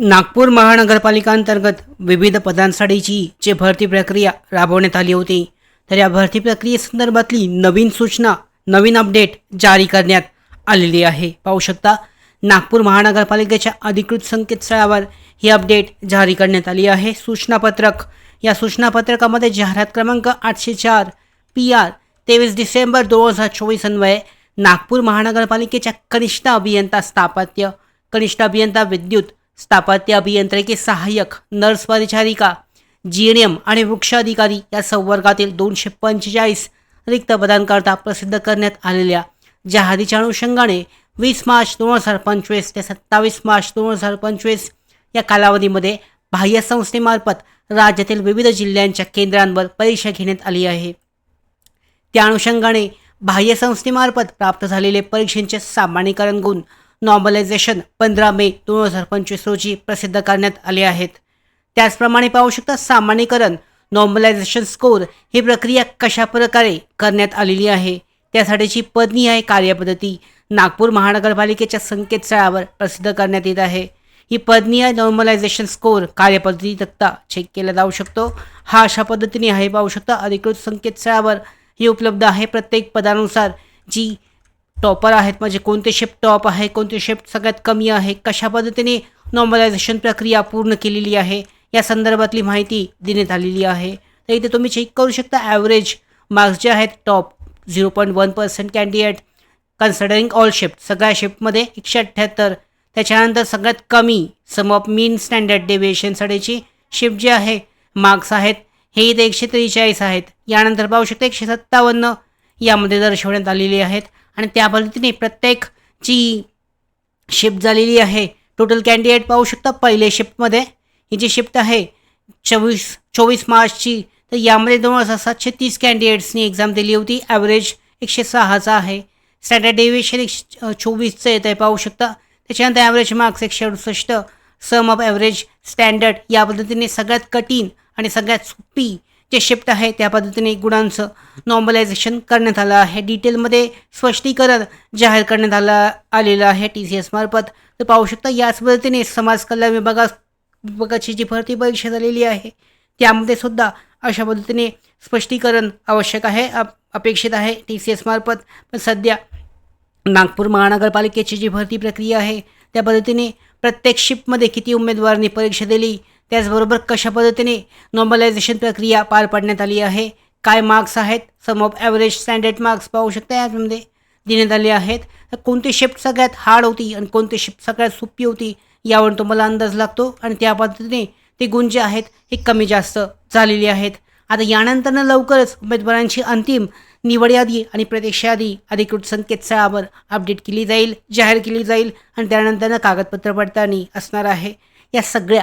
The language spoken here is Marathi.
नागपूर महानगरपालिका अंतर्गत विविध पदांसाठीची जे भरती प्रक्रिया राबवण्यात आली होती तर या भरती प्रक्रियेसंदर्भातली नवीन सूचना नवीन अपडेट जारी करण्यात आलेली आहे. पाहू शकता नागपूर महानगरपालिकेच्या अधिकृत संकेतस्थळावर ही अपडेट जारी करण्यात आली आहे. सूचनापत्रक या सूचनापत्रकामध्ये जाहिरात क्रमांक आठशे चार पी आर तेवीस डिसेंबर दोन हजार चोवीस अन्वये नागपूर महानगरपालिकेच्या कनिष्ठ अभियंता स्थापत्य कनिष्ठ अभियंता विद्युत स्थापत्य अभियंत्रिकी सहाय्यक नर्स परिचारिका जी एन एम आणि वृक्ष अधिकारी या संवर्गातील दोनशे पंचेचाळीस रिक्त पदांकरता प्रसिद्ध करण्यात आलेल्या जाहिरातीच्या अनुषंगाने वीस मार्च दोन हजार पंचवीस ते सत्तावीस मार्च दोन हजार पंचवीस या कालावधीमध्ये बाह्य संस्थेमार्फत राज्यातील विविध जिल्ह्यांच्या केंद्रांवर परीक्षा घेण्यात आली आहे. त्या अनुषंगाने बाह्य संस्थेमार्फत प्राप्त झालेले परीक्षेचे सामान्यीकरण गुण नॉर्मलायझेशन पंधरा मे दोन हजार पंचवीस रोजी प्रसिद्ध करण्यात आले आहेत. त्याचप्रमाणे पाहू शकता सामान्यीकरण नॉर्मलायझेशन स्कोर ही प्रक्रिया कशा प्रकारे करण्यात आलेली आहे? त्यासाठीची आहे कार्यपद्धती नागपूर महानगरपालिकेच्या संकेतस्थळावर प्रसिद्ध करण्यात येत आहे. ही पदनीय नॉर्मलायझेशन स्कोर कार्यपद्धती तक्ता चेक केला जाऊ शकतो. हा अशा पद्धतीने आहे पाहू शकता अधिकृत संकेतस्थळावर ही उपलब्ध आहे. प्रत्येक पदानुसार जी टॉपर आहेत म्हणजे कोणते शिफ्ट टॉप आहे कोणते शिफ्ट सगळ्यात कमी आहे कशा पद्धतीने नॉर्मलायझेशन प्रक्रिया पूर्ण केलेली आहे या संदर्भातली माहिती देण्यात आलेली आहे. तर इथे तुम्ही चेक करू शकता ॲव्हरेज मार्क्स जे आहेत top zero point one percent candidate considering all shift सगळ्या शिफ्टमध्ये एकशे अठ्ठ्याहत्तर. त्याच्यानंतर सगळ्यात कमी सम ऑफ मीन स्टँडर्ड डेव्हिएशनसाठीची शिफ्ट जी आहे मार्क्स आहेत हे इथे एकशे त्रेचाळीस आहेत. यानंतर पाहू शकता एकशे सत्तावन्न. यामध्ये दर्शवण्यात आलेली आहेत. आणि त्या पद्धतीने प्रत्येक जी शिफ्ट झालेली आहे टोटल कॅन्डिडेट पाहू शकता. पहिले शिफ्टमध्ये ही जी शिफ्ट आहे चोवीस चोवीस मार्चची तर यामध्ये दोन हजार सातशे तीस कॅन्डिडेट्सनी एक्झाम दिली होती. ॲव्हरेज एकशे सहाचा आहे. स्टँडर्ड डेव्हिएशन एकशे चोवीसचं येत आहे पाहू शकता. त्याच्यानंतर ॲव्हरेज मार्क्स एकशे अडुसष्ट. सम ऑफ ॲव्हरेज स्टँडर्ड या पद्धतीने सगळ्यात कठीण आणि सगळ्यात सोपी जे शिफ्ट आहे त्या पद्धतीने गुणांचं नॉर्मलायझेशन करण्यात आलं आहे. डिटेलमध्ये स्पष्टीकरण जाहीर करण्यात आलं आलेलं आहे टी सी एसमार्फत तर पाहू शकता याच पद्धतीने समाज कल्याण विभागा विभागाची जी भरती परीक्षा झालेली आहे त्यामध्ये सुद्धा अशा पद्धतीने स्पष्टीकरण आवश्यक आहे अपेक्षित आहे टी सी एसमार्फत पण सध्या नागपूर महानगरपालिकेची जी भरती प्रक्रिया आहे त्या पद्धतीने प्रत्येक शिफ्टमध्ये किती उमेदवारांनी परीक्षा दिली त्याचबरोबर कशा पद्धतीने नॉर्मलायझेशन प्रक्रिया पार पाडण्यात आली आहे? काय मार्क्स आहेत? Sum of average standard marks पाहू शकता यामध्ये. देण्यात आले आहेत. तर कोणती शिफ्ट सगळ्यात हार्ड होती आणि कोणती शिफ्ट सगळ्यात सोपी होती यावर तुम्हाला अंदाज लागतो आणि त्या पद्धतीने ते गुण जे आहेत हे कमी जास्त झालेले आहेत. आता यानंतरनं लवकरच उमेदवारांची अंतिम निवड यादी आणि प्रतीक्षा यादी अधिकृत संकेतस्थळावर अपडेट केली जाईल जाहीर केली जाईल आणि त्यानंतरनं कागदपत्र पडताळणी असणार आहे. या सगळ्या